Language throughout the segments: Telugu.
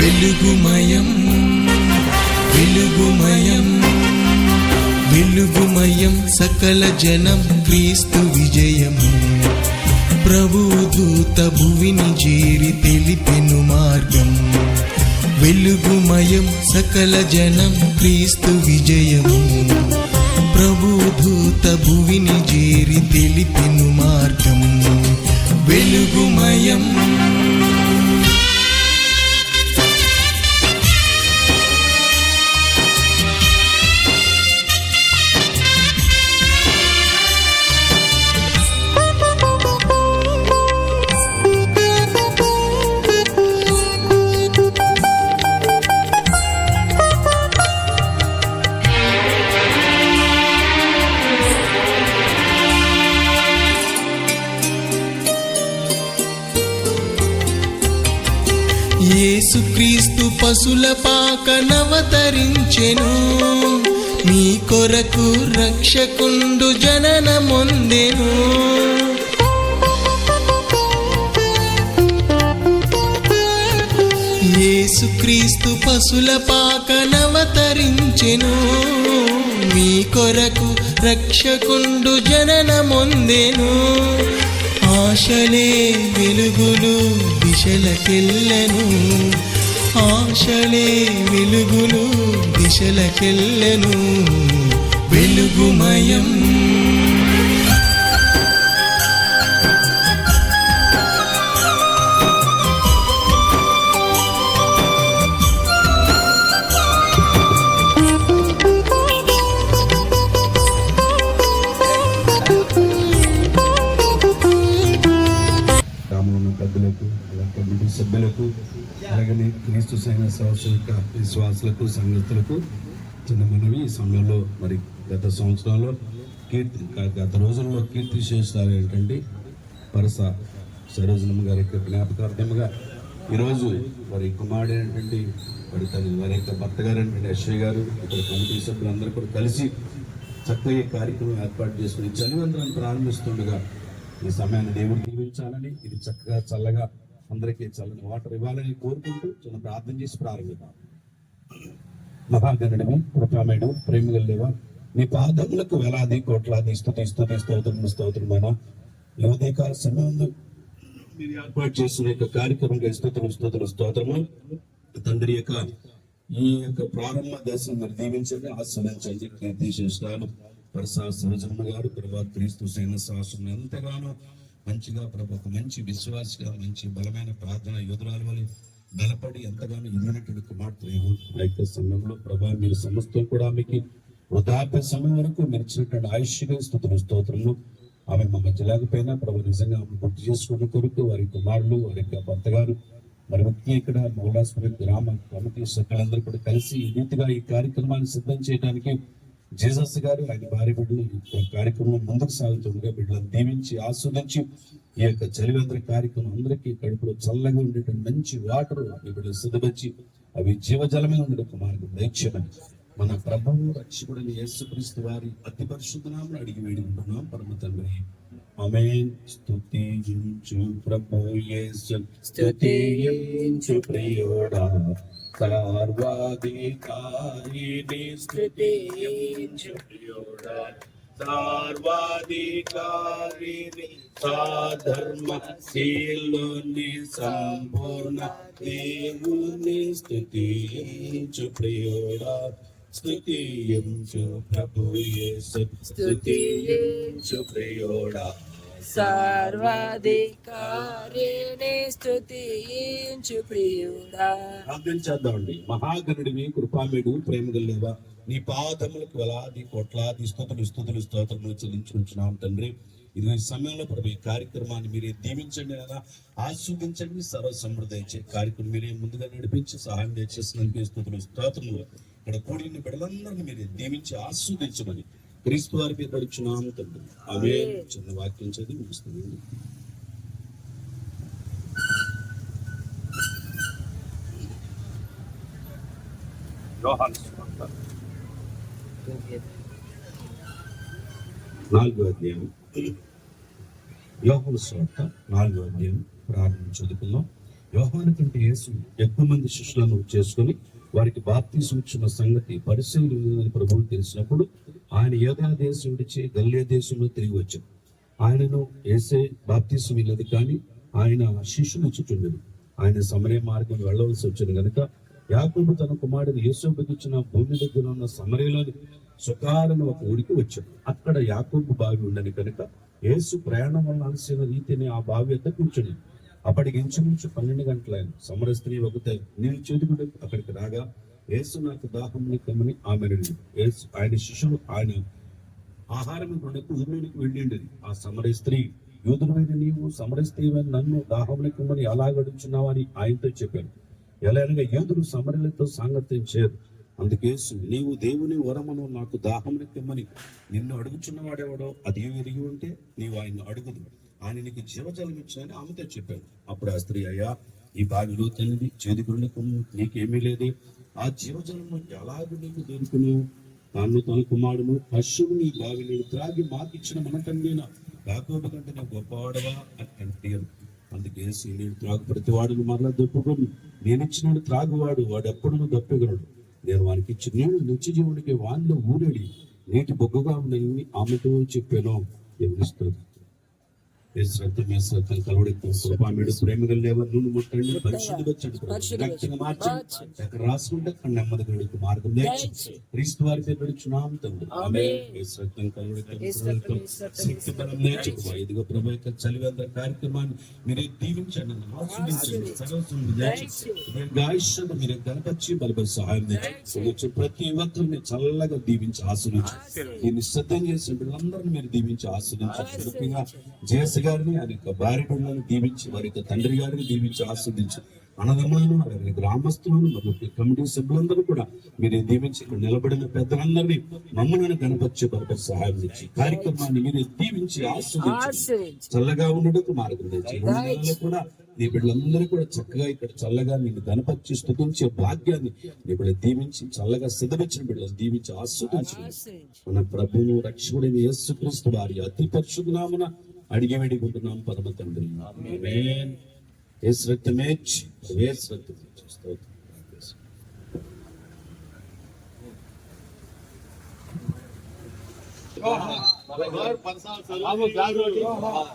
వెలుగుమయం వెలుగుమయం వెలుగుమయం సకల జనం క్రీస్తు విజయం ప్రభుదూత భువిని చేరి తెలిపెను మార్గం. వెలుగుమయం సకల జనం క్రీస్తు విజయము. ప్రభుదూత భువిని చేరి తెలిపెను మార్గం. వెలుగుమయం యేసుక్రీస్తు పశుల పాకనవతరించెను మీ కొరకు రక్షకుండు జననమొందెను యేసుక్రీస్తు పశుల పాకనవతరించెను మీ కొరకు రక్షకుండు జననమొందెను ఆశలే వెలుగులు దిశలకెళ్ళను. ఆశలే వెలుగులు దిశలకెళ్ళను. వెలుగుమయం క్రీస్తు విశ్వాసులకు సంగతులకు చిన్న మనవి. ఈ సమయంలో మరి గత సంవత్సరంలో కీర్తి గత రోజుల్లో కీర్తి విశేషాలు ఏంటంటే పరస సరోజనమ్మ గారి యొక్క జ్ఞాపకార్థముగా ఈరోజు వారి ఏంటండి వారి తన వారి యొక్క భర్త గారు ఏంటంటే అశ్వయ్ గారు ఇక్కడ కమిటీ సభ్యులందరూ కూడా కలిసి చక్కగా ఈ కార్యక్రమం ఏర్పాటు చేసుకుని చలివంతరం ప్రారంభిస్తుండగా ఈ సమయాన్ని దేవుడు దీవించాలని ఇది చక్కగా చల్లగా అందరికీ చల్లని వాటర్ ఇవ్వాలని కోరుకుంటూ చిన్న ప్రార్థన చేసి ప్రారంభిద్దాం. మహాగణుడివి కృపామేడు ప్రేమగల దేవా నీ పాదములకు వేలాది కోట్లాది స్థుతి స్థుతి స్తోత్రం స్తోత్రమైన ఈ ఉదయకాల సమయం మీరు ఏర్పాటు చేసిన యొక్క కార్యక్రమంగా స్థుతులు స్తోత్రం స్తోత్రము తండ్రి యొక్క ఈ యొక్క ప్రారంభ దశను మీరు దీవించండి ఆస్వాదించండి కీర్తి చేస్తాను ప్రసాద్ సహజమ్మ గారు తర్వాత క్రీస్తు సేన శాసనం ఎంతగానో మంచిగా ప్రభు ఒక మంచి విశ్వాసిగా మంచి బలమైన ప్రార్థన యోధురాలు వల్ల బలపడి ఎంతగానో ఎదిగినటువంటి కుమార్తె ఆ యొక్క సమయంలో ప్రభా మీరు సమస్తం కూడా ఆమెకి వృద్ధాప్య సమయం వరకు మీరు ఇచ్చినటువంటి ఆయుష్గా స్థుతులు స్తోత్రము ఆమె మా మధ్య లేకపోయినా ప్రభు నిజంగా ఆమె గుర్తు చేసుకున్న కొరకు వారి కుమారులు వారి యొక్క భర్త గారు మరి ముఖ్యంగా ఇక్కడ మౌలాస్పురం గ్రామ కమిటీ సభ్యులందరూ కూడా కలిసి ఈ రీతిగా ఈ కార్యక్రమాన్ని సిద్ధం చేయడానికి జీసస్ గారు ఆయన భార్య బిడ్డలు ఈ కార్యక్రమం ముందుకు సాగుతుండగా బిడ్డలను దీవించి ఆస్వాదించి ఈ యొక్క చలివేంద్ర కార్యక్రమం అందరికీ కడుపులో చల్లగా ఉండేటువంటి మంచి వాటర్ ఈ బిడ్డలు సిద్ధపరిచి అవి జీవజలమే ఉండడం మార్గం. దయచేయమని మన ప్రభువు రక్షకుడిని యేసుక్రీస్తు వారి అతి పరిశుద్ధనామను అడిగి వేడుకుంటున్నాం. పరమ తండ్రి ఆమేన్. స్తుతించు ప్రభు యేసు స్తుతించు ప్రియుడా. సర్వాధికారిని స్తుతించు ప్రియుడా. సర్వాధికారిని సాధర్మ శీలుని సంపూర్ణ దేవుని స్తుతించు ప్రియుడా. స్తుతించు ప్రభు యేసు స్తుతించు ప్రియుడా. సర్వాధికారిని స్తుతించు ప్రియుడా. ప్రార్థించేద్దామండి. మహాగణుడివి కృపామేడు ప్రేమ గల్లేవా నీ పాదములకు వేలాది కోట్లాది స్తోత్రములు చెల్లించుకుంటున్నాం తండ్రి. ఇది సమయంలో ప్రభు ఈ కార్యక్రమాన్ని మీరే దీవించండి కదా ఆస్వాదించండి సర్వ సమృద్ధి ఇచ్చే కార్యక్రమం మీరే ముందుగా నడిపించి సహాయం స్థుతులు స్తోత్రములు ఇక్కడ కూడిన బిడ్డలందరినీ మీరే దీవించి ఆస్వాదించమని క్రీస్తు వారి పేరు అడుగుచున్నాం తండ్రి అవే చిన్న వాక్యం చదివి ముగిస్తుంది నాలుగో అధ్యాయం. యోహాను సువార్త నాలుగో అధ్యాయం. ప్రారంభం చదువుకుందాం. యోహాను కంటే యేసు ఎక్కువ మంది శిష్యులను చేసుకుని వారికి బాప్తీసం ఇచ్చిన సంగతి పరిశీలి ప్రభువు తెలిసినప్పుడు ఆయన యోగా దేశం విడిచి గల్లే దేశంలో తిరిగి వచ్చాడు. ఆయనను ఏసే బాప్తీసం ఇల్లదు కానీ ఆయన శిష్యులు ఇచ్చుచుండెను ఆయన సమరయ మార్గం వెళ్ళవలసి వచ్చింది కనుక యాకుడు తన కుమారుడు యేసోబుకి భూమి దగ్గర ఉన్న సమరయలోని సుఖాలను ఒక ఊరికి వచ్చాడు. అక్కడ యాకోబు బావి ఉండని కనుక యేసు ప్రయాణం వల్ల అలసిన రీతిని ఆ బావి అంతా కూర్చుని అప్పటికి ఇంచుమించు పన్నెండు గంటలైన సమర స్త్రీ ఒకతే నేను చేతుకుంటే అక్కడికి రాగా ఏసు నాకు దాహం కమ్మని ఆమె ఏసు ఆయన శిష్యులు ఆయన ఆహారం కొనకు ఊరిలోనికి వెళ్ళిండేది. ఆ సమర స్త్రీ యూదుడమైన నీవు సమర స్త్రీవైన నన్ను దాహములకుమని ఎలా గడుచున్నావని ఆయనతో చెప్పాను ఎలా అనగా యూదులు సమరలతో సాంగత్యం చేయరు. అందుకేసు నీవు దేవుని వరమును నాకు దాహములకిమ్మని నిన్ను అడుగుచున్నవాడెవడో అది ఎరిగి ఉంటే నీవు ఆయన అడుగుదు ఆయన నీకు జీవజలం ఇచ్చానని ఆమెతో చెప్పాడు. అప్పుడు ఆ స్త్రీ అయ్యా ఈ బావిలో తల్లిది చేదుకుని నీకేమీ లేదు. ఆ జీవజలము ఎలాగ నీకు దొరుకును? తాను తన కుమారుడు పశువు నీ బావిని త్రాగి మాకు మాకిచ్చిన మనకన్నా యాకోబు కంటే నువ్వు గొప్పవాడవా అని అంటారు అందుకే నేను త్రాగు ప్రతి వాడును మరలా దొప్పుకొని నేను ఇచ్చినాడు త్రాగువాడు వాడు ఎప్పుడూ దప్పగలడు. నేను వానికి ఇచ్చి నేను నిత్య జీవుడికి వానిలో ఊరేడి నీటి బొగ్గుగా ఉందని ఆమెతో చెప్పాను. ఎవరిస్తుంది శ్రద్ధ మీ శ్రద్ధ నూనె ముట్టండి. పరిశుద్ధిగా చెడు రక్తంగా మార్చండి అక్కడ రాసుకుంటే అక్కడ నెమ్మది గడుకు మార్గం నేర్చు క్రీస్తు వారితో గడుచున్నాం తండ్రి. ఆమె ఏ శ్రద్ధం కలవడెక్కు శక్తి బలం నేర్చుకో ఇదిగో ప్రభు యొక్క చలివేంద్ర కార్యక్రమాన్ని మీరే దీవించండి. మీరే సహాయం ప్రతి ఒక్కరిని చల్లగా దీవించి ఆశీర్వించు దీన్ని సిద్ధం చేసిన బిడ్డలందరినీ మీరు దీవించి ముఖ్యంగా జేఎస్ గారిని ఆయన యొక్క భార్య బిడ్డలను దీవించి వారి యొక్క తండ్రి గారిని దీవించి ఆస్వాదించి అన్నదమ్ములను వారి గ్రామస్తులను మరియు కమిటీ సభ్యులందరూ కూడా మీరు దీవించి ఇక్కడ నిలబడిన పెద్దలందరినీ మమ్మల్ని గణపరిచే బలపరి సహాయం తెచ్చి కార్యక్రమాన్ని మీరు దీవించి ఆస్వాదించి చల్లగా ఉండటకు మార్గం కూడా నీ బిడ్డలందరూ కూడా చక్కగా ఇక్కడ చల్లగా నేను గణపరిచి స్తుతించే భాగ్యాన్ని నీ బిడ్డ దీవించి చల్లగా సిద్ధమిచ్చిన బిడ్డలను దీవించి ఆస్వాదించి మన ప్రభువును రక్షకుడైన యేసుక్రీస్తు వారి అతి పరిశుద్ధ నామన అడిగి వేడుకుంటున్నాం పరమ తండ్రి. ఏ యేసు రక్తమే ఏ యేసు రక్తమే స్తోత్రం.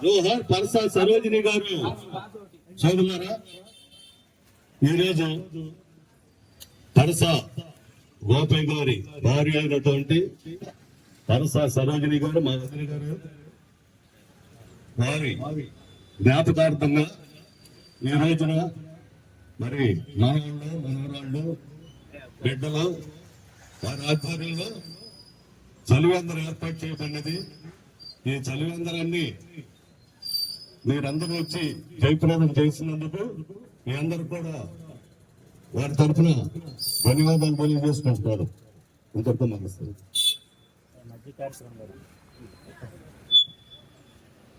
జోహార్ పరసా సరోజిని గారు. చదువులారా ఈరోజు పరస గోపయ్య గారి భార్య అయినటువంటి పరస సరోజిని గారు మా గారు వారి జ్ఞాపకార్థంగా ఈ రోజున మరి మనవాళ్ళు మనవరాళ్ళు బిడ్డలు వారి ఆధ్వర్యంలో చలివేందరం ఏర్పాటు చేయబడినది. ఈ చలివేందరాన్ని మీరందరూ వచ్చి జయప్రదం చేసినందుకు మీ అందరూ కూడా వారి తరఫున ధన్యవాదాలు తెలియజేసుకుంటున్నారు. ఇంతకు నమస్తే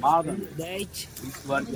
Maden. Deci. This one,